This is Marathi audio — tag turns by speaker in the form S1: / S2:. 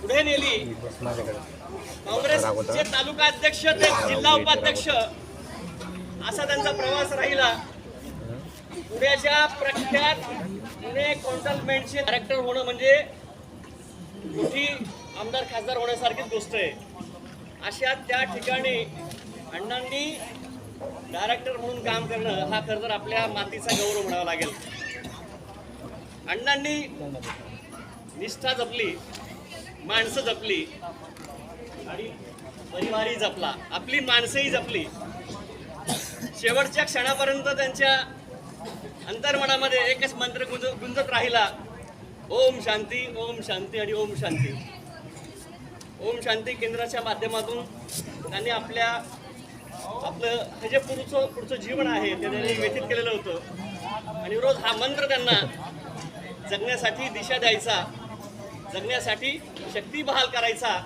S1: पुढे नेली. काँग्रेसचे तालुका अध्यक्ष ते जिल्हा उपाध्यक्ष. असा त्यांचा प्रवास राहिला. पुण्याच्या प्रख्यात पुणे कॉन्टलमेंटचे डायरेक्टर होणं म्हणजे मोठी आमदार खासदार होण्यासारखीच गोष्ट आहे. अशा त्या ठिकाणी अण्णांनी डायरेक्टर म्हणून काम करणं हा खरं तर आपल्या मातीचा गौरव म्हणावा लागेल. अण्णांनी निष्ठा जपली. माणसं जपली. आणि परिवारही जपला. आपली माणसंही जपली. शेवटच्या क्षणापर्यंत त्यांच्या अंतर्मनामध्ये एकच मंत्र गुंज गुंजत राहिला. ओम शांती ओम शांती आणि ओम शांती. ओम शांती केंद्राच्या माध्यमातून त्यांनी आपल्या आपलं हे जे पुढचं पुढचं जीवन आहे ते त्यांनी व्यतीत केलेलं होतं. आणि रोज हा मंत्र त्यांना जगण्यासाठी दिशा द्यायचा. जगण्यासाठी शक्ती बहाल करायचा.